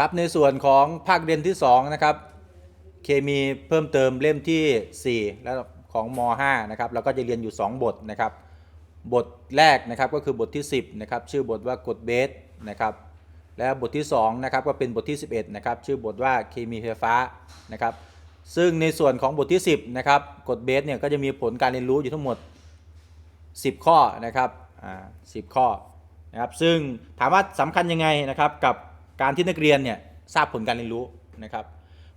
ครับในส่วนของภาคเรียนที่2นะครับเคมีเพิ่มเติมเล่มที่ 4 แล้วของม .5 นะครับเราก็จะเรียนอยู่ 2 บทนะครับ บทแรกนะครับก็คือบทที่ 10นะครับชื่อบทว่ากฎเบสนะครับและบทที่2นะครับก็เป็นบทที่ 11นะครับชื่อบทว่าเคมีไฟฟ้านะครับซึ่งในส่วนของบทที่ 10นะครับกฎเบสเนี่ยก็จะมีผลการเรียนรู้อยู่ทั้งหมด 10 ข้อนะครับอ่า10ข้อนะครับซึ่งถามว่าสำคัญยังไงนะครับกับ การที่นักเรียนเนี่ยทราบผลการเรียนรู้นะครับ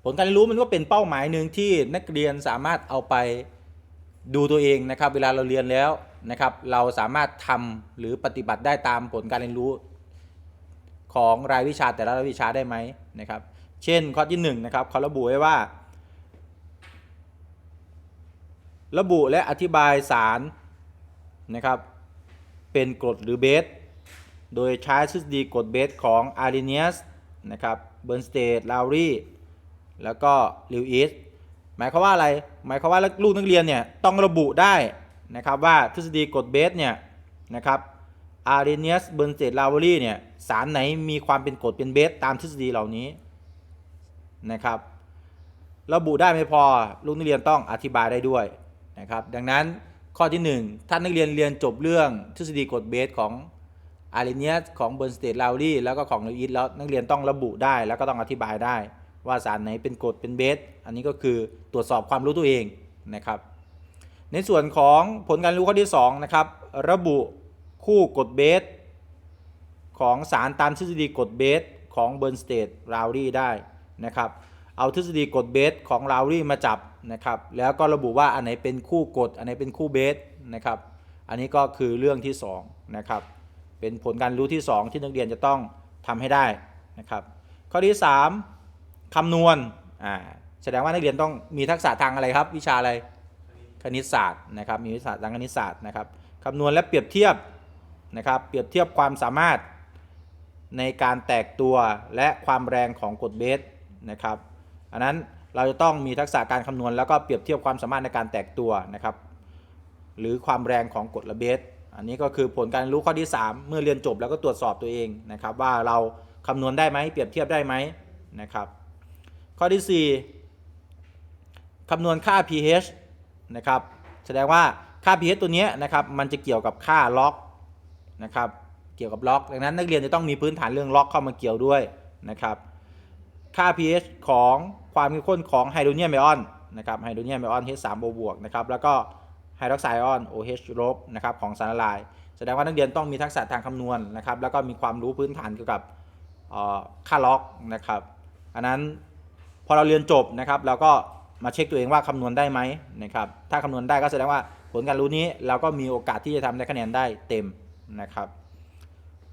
ผลการเรียนรู้มันก็เป็นเป้าหมายหนึ่งที่นักเรียนสามารถเอาไปดูตัวเองนะครับ เวลาเราเรียนแล้วนะครับ เราสามารถทำหรือปฏิบัติได้ตามผลการเรียนรู้ ของรายวิชาแต่ละรายวิชาได้ไหมนะครับ เช่นข้อที่1นงนะครับเขาระบุไว้ว่า ระบุและอธิบายสารนะครับ เป็นกรดหรือเบส โดยใช้ทฤษฎีกรดเบสของอารีเนียสนะครับ เบิร์นสเตดลาวรีแล้วก็ลิวอิสหมายความว่าอะไร หมายความว่าลูกนักเรียนเนี่ยต้องระบุได้นะครับว่าทฤษฎีกรดเบสเนี่ยนะครับอารีเนียส เบิร์นสเตดลาวรีเนี่ยสารไหนมีความเป็นกรดเป็นเบสตามทฤษฎีเหล่านี้นะครับ ระบุได้ไม่พอลูกนักเรียนต้องอธิบายได้ด้วยนะครับ ดังนั้นข้อที่ 1 ท่านนักเรียนเรียนจบเรื่องทฤษฎีกรดเบสของ อารีเนียสของเบิร์นสเตดลาวรีแล้วก็ของลิวอิสแล้วนักเรียนต้องระบุได้แล้วก็ต้องอธิบายได้ ว่าสารไหนเป็นกรดเป็นเบส อันนี้ก็คือตรวจสอบความรู้ตัวเองนะครับ ในส่วนของผลการรู้ข้อที่2นะครับระบุคู่กรดเบส ของสารตามทฤษฎีกรดเบสของเบิร์นสเตดลาวรีได้นะครับเอาทฤษฎีกรดเบสของลาวรี่มาจับนะครับ แล้วก็ระบุว่าอันไหนเป็นคู่กรดอันไหนเป็นคู่เบสนะครับ อันนี้ก็คือเรื่องที่2นะครับ เป็นผลการรู้ที่ 2 ที่นักเรียนจะต้องทำให้ได้นะครับข้อที่ 3คำนวณอ่าแสดงว่านักเรียนต้องมีทักษะทางอะไรครับ วิชาอะไรคณิตศาสตร์นะครับมีวิชาทางคณิตศาสตร์นะครับคำนวณและเปรียบเทียบนะครับเปรียบเทียบความสามารถในการแตกตัวและความแรงของกรดเบสนะครับอันนั้นเราจะต้องมีทักษะการคำนวณแล้วก็เปรียบเทียบความสามารถในการแตกตัวนะครับหรือความแรงของกรดระเบส อันนี้ก็คือผลการรู้ข้อที่ 3 เมื่อเรียนจบแล้วก็ตรวจสอบตัวเองนะครับว่าเราคำนวณได้ไหมเปรียบเทียบได้ไหมนะครับ ข้อที่ 4 คำนวณค่า pH นะครับแสดงว่าค่า pH ตัวนี้นะครับมันจะเกี่ยวกับค่าล็อกนะครับเกี่ยวกับล็อก ดังนั้นนักเรียนจะต้องมีพื้นฐานเรื่องล็อกเข้ามาเกี่ยวด้วยนะครับค่า pH ของความเข้มข้นของไฮโดรเนียมไอออนนะครับไฮโดรเนียมไอออน H3O บวกนะครับแล้วก็ ไฮดรอกไซด์ออน OH ลบนะครับของสารละลาย แสดงว่านักเรียนต้องมีทักษะทางคำนวณนะครับ แล้วก็มีความรู้พื้นฐานเกี่ยวกับค่าล็อกนะครับ อันนั้นพอเราเรียนจบนะครับ เราก็มาเช็คตัวเองว่าคำนวณได้ไหมนะครับ ถ้าคำนวณได้ก็แสดงว่าผลการรู้นี้เราก็มีโอกาสที่จะทำได้คะแนนได้เต็มนะครับ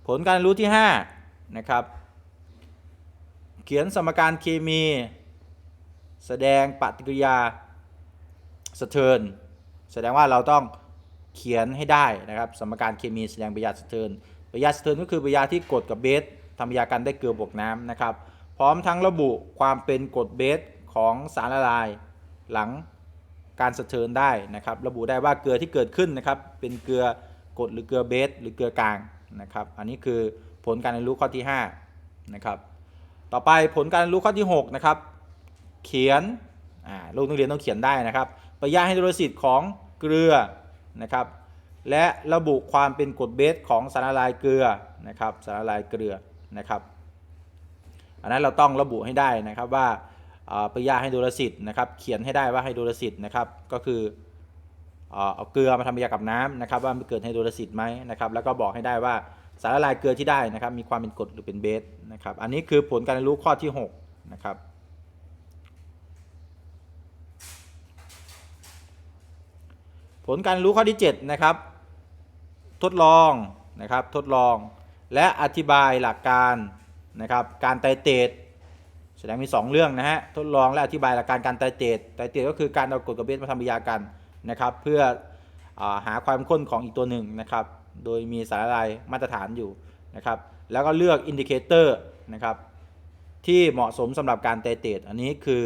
ผลการรู้ที่5นะครับ เขียนสมการเคมี แสดงปฏิกิริยาสะเทิน แสดงว่าเราต้องเขียนให้ได้นะครับ สมการเคมีแสดงปฏิกิริยาสะเทินปฏิกิริยาสะเทินก็คือปฏิกิริยาที่กดกับเบสทำปฏิกิริยากันได้เกลือบวกน้ำนะครับ พร้อมทั้งระบุความเป็นกดเบสของสารละลายหลังการสะเทินได้นะครับ ระบุได้ว่าเกลือที่เกิดขึ้นนะครับ เป็นเกลือกดหรือเกลือเบสหรือเกลือกลางนะครับ อันนี้คือผลการเรียนรู้ข้อที่5นะครับ ต่อไปผลการเรียนรู้ข้อที่6นะครับ เขียนอ่าลูกนักเรียนต้องเขียนได้นะครับ ปริยาไฮโดรซิตของเกลือนะครับ และระบุความเป็นกรดเบสของสารละลายเกลือนะครับสารละลายเกลือนะครับอันนั้นเราต้องระบุให้ได้นะครับว่าปริยาไฮโดรซิตนะครับเขียนให้ได้ว่าไฮโดรซิตนะครับก็คือเอาเกลือมาทำปฏิกิริยากับน้ำนะครับว่ามันเกิดไฮโดรซิตไหมนะครับแล้วก็บอกให้ได้ว่าสารละลายเกลือที่ได้นะครับมีความเป็นกรดหรือเป็นเบสนะครับอันนี้คือผลการเรียนรู้ข้อที่6นะครับ ผลการรู้ข้อที่ 7 นะครับ ทดลองนะครับทดลองและอธิบายหลักการนะครับการไตเตดแสดงมี 2 เรื่องนะฮะทดลองและอธิบายหลักการการไตเตดไตเตดก็คือการเอากรดกับเบสมาทำปฏิกิริยากันนะครับเพื่ออาหาความข้นของอีกตัวหนึ่งนะครับโดยมีสารละลายมาตรฐานอยู่นะครับแล้วก็เลือกอินดิเคเตอร์นะครับที่เหมาะสมสำหรับการไตเตดอันนี้คือ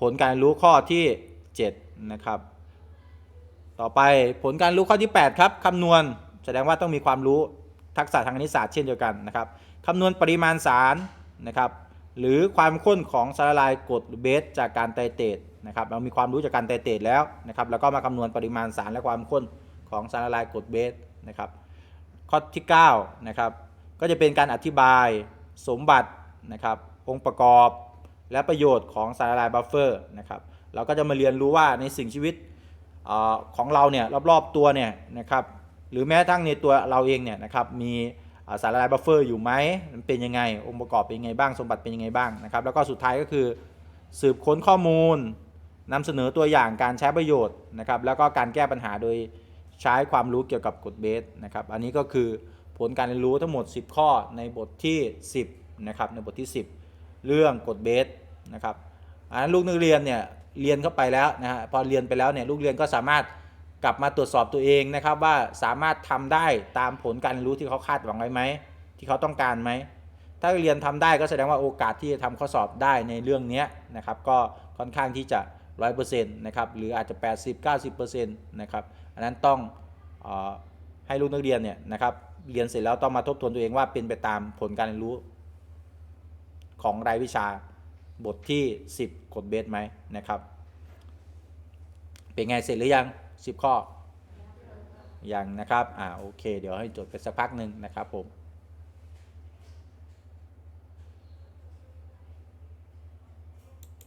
ผลการรู้ข้อที่ 7 นะครับ ต่อไปผลการรู้ข้อที่ 8 ครับคำนวณ แสดงว่าต้องมีความรู้ทักษะทางคณิตศาสตร์เช่นเดียวกันนะครับคำนวณปริมาณสารนะครับหรือความข้นของสารละลายกรดหรือเบสจากการไตเตตนะครับเรามีความรู้จากการไตเตตแล้วนะครับแล้วก็มาคำนวณปริมาณสารและความข้นของสารละลายกรดเบสนะครับข้อที่9นะครับก็จะเป็นการอธิบายสมบัตินะครับองค์ประกอบและประโยชน์ของสารละลายบัฟเฟอร์นะครับเราก็จะมาเรียนรู้ว่าในสิ่งชีวิต ของเราเนี่ยรอบๆตัวเนี่ยนะครับหรือแม้กระทั่งในตัวเราเองเนี่ยนะครับมีสารละลายบัฟเฟอร์อยู่ไหมมันเป็นยังไง องค์ประกอบเป็นยังไงบ้างสมบัติเป็นยังไงบ้างนะครับแล้วก็สุดท้ายก็คือสืบค้นข้อมูลนำเสนอตัวอย่างการใช้ประโยชน์นะครับแล้วก็การแก้ปัญหาโดยใช้ความรู้เกี่ยวกับกฎเบสนะครับอันนี้ก็คือผลการเรียนรู้ทั้งหมด 10 ข้อในบทที่ 10นะครับในบทที่ 10 เรื่องกฎเบสนะครับอันนั้นลูกนักเรียนเนี่ย เรียนเข้าไปแล้วนะฮะพอเรียนไปแล้วเนี่ยลูกเรียนก็สามารถกลับมาตรวจสอบตัวเองนะครับว่าสามารถทำได้ตามผลการเรียนรู้ที่เขาคาดหวังไว้ไหมที่เขาต้องการไหมถ้าเรียนทำได้ก็แสดงว่าโอกาสที่จะทำข้อสอบได้ในเรื่องนี้นะครับก็ค่อนข้างที่จะ 100%นะครับหรืออาจจะ 80-90%นะครับอันนั้นต้องออให้ลูกนักเรียนเนี่ยนะครับเรียนเสร็จแล้วต้องมาทบทวนตัวเองว่าเป็นไปตามผลการเรียนรู้ของรายวิชา บทที่ 10 กดเบสไหมนะครับ เป็นไงเสร็จหรือยัง 10 ข้อ ยังนะครับ อ่าโอเค เดี๋ยวให้จดไปสักพักหนึ่งนะครับผม